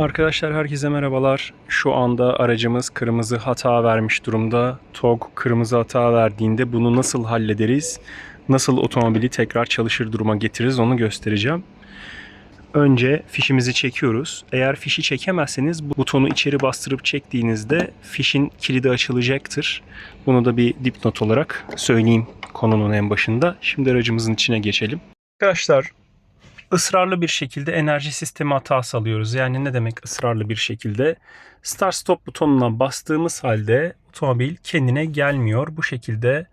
Arkadaşlar herkese merhabalar. Şu anda aracımız kırmızı hata vermiş durumda. TOG kırmızı hata verdiğinde bunu nasıl hallederiz? Nasıl otomobili tekrar çalışır duruma getiririz onu göstereceğim. Önce fişimizi çekiyoruz. Eğer fişi çekemezseniz bu butonu içeri bastırıp çektiğinizde fişin kilidi açılacaktır. Bunu da bir dipnot olarak söyleyeyim konunun en başında. Şimdi aracımızın içine geçelim. Arkadaşlar ısrarlı bir şekilde enerji sistemi hatası alıyoruz. Yani ne demek ısrarlı bir şekilde? Start stop butonuna bastığımız halde otomobil kendine gelmiyor. Bu şekilde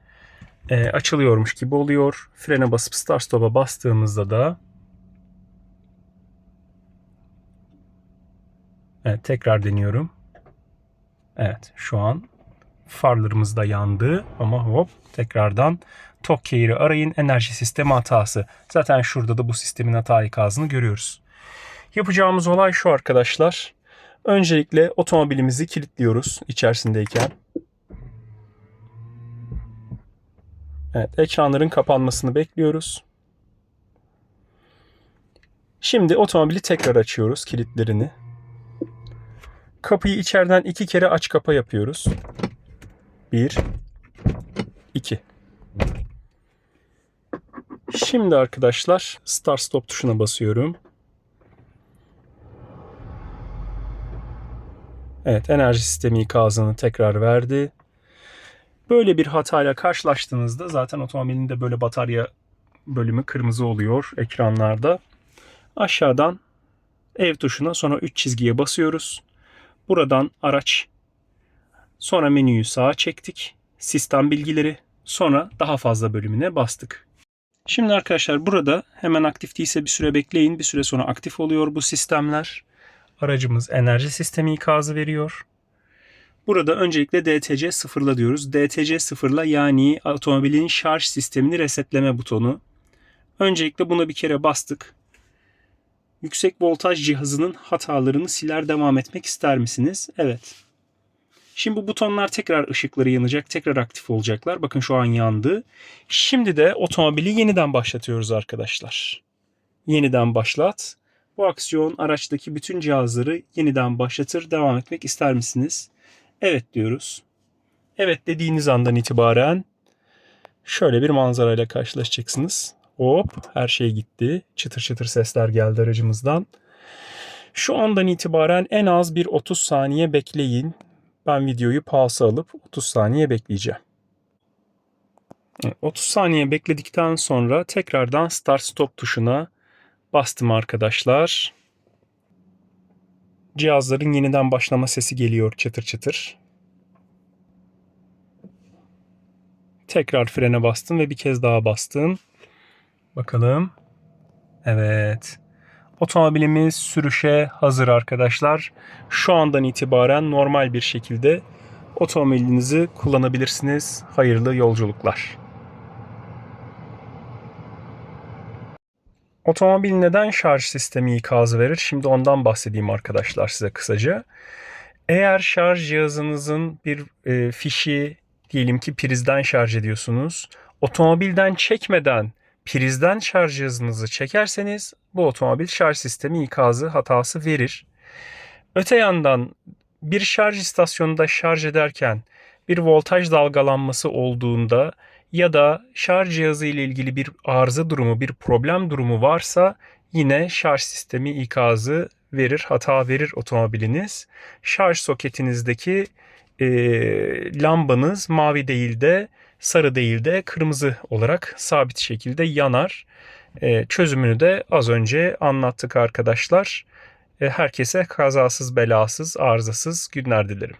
e, açılıyormuş gibi oluyor. Frene basıp start stop'a bastığımızda da Evet tekrar deniyorum. Evet şu an farlarımız da yandı ama hop tekrardan Tokyo'yu arayın enerji sistemi hatası. Zaten şurada da bu sistemin hata ikazını görüyoruz. Yapacağımız olay şu arkadaşlar. Öncelikle otomobilimizi kilitliyoruz içerisindeyken. Evet, ekranların kapanmasını bekliyoruz. Şimdi otomobili tekrar açıyoruz kilitlerini. Kapıyı içeriden iki kere aç kapa yapıyoruz. Bir, iki. Şimdi arkadaşlar start stop tuşuna basıyorum. Evet enerji sistemi ikazını tekrar verdi. Böyle bir hatayla karşılaştığınızda zaten otomobilin de böyle batarya bölümü kırmızı oluyor ekranlarda. Aşağıdan ev tuşuna sonra 3 çizgiye basıyoruz. Buradan araç sonra menüyü sağa çektik. Sistem bilgileri sonra daha fazla bölümüne bastık. Şimdi arkadaşlar burada hemen aktif değilse bir süre bekleyin. Bir süre sonra aktif oluyor bu sistemler. Aracımız enerji sistemi ikazı veriyor. Burada öncelikle DTC sıfırla diyoruz. DTC sıfırla yani otomobilin şarj sistemini resetleme butonu. Öncelikle buna bir kere bastık. Yüksek voltaj cihazının hatalarını siler devam etmek ister misiniz? Evet. Şimdi bu butonlar tekrar ışıkları yanacak, tekrar aktif olacaklar. Bakın şu an yandı. Şimdi de otomobili yeniden başlatıyoruz arkadaşlar. Yeniden başlat. Bu aksiyon araçtaki bütün cihazları yeniden başlatır. Devam etmek ister misiniz? Evet diyoruz. Evet dediğiniz andan itibaren şöyle bir manzarayla karşılaşacaksınız. Hop her şey gitti. Çıtır çıtır sesler geldi aracımızdan. Şu andan itibaren en az bir 30 saniye bekleyin. Ben videoyu pause alıp 30 saniye bekleyeceğim. 30 saniye bekledikten sonra tekrardan start stop tuşuna bastım arkadaşlar. Cihazların yeniden başlama sesi geliyor çıtır çıtır. Tekrar frene bastım ve bir kez daha bastım. Bakalım. Evet. Otomobilimiz sürüşe hazır arkadaşlar. Şu andan itibaren normal bir şekilde otomobilinizi kullanabilirsiniz. Hayırlı yolculuklar. Otomobil neden şarj sistemi ikazı verir? Şimdi ondan bahsedeyim arkadaşlar size kısaca. Eğer şarj cihazınızın bir e, fişi diyelim ki prizden şarj ediyorsunuz. Otomobilden çekmeden prizden şarj cihazınızı çekerseniz bu otomobil şarj sistemi ikazı hatası verir. Öte yandan bir şarj istasyonunda şarj ederken bir voltaj dalgalanması olduğunda ya da şarj cihazı ile ilgili bir arıza durumu, bir problem durumu varsa yine şarj sistemi ikazı verir, hata verir otomobiliniz. Şarj soketinizdeki e, lambanız mavi değil de sarı değil de kırmızı olarak sabit şekilde yanar. E, çözümünü de az önce anlattık arkadaşlar. E, herkese kazasız belasız arızasız günler dilerim.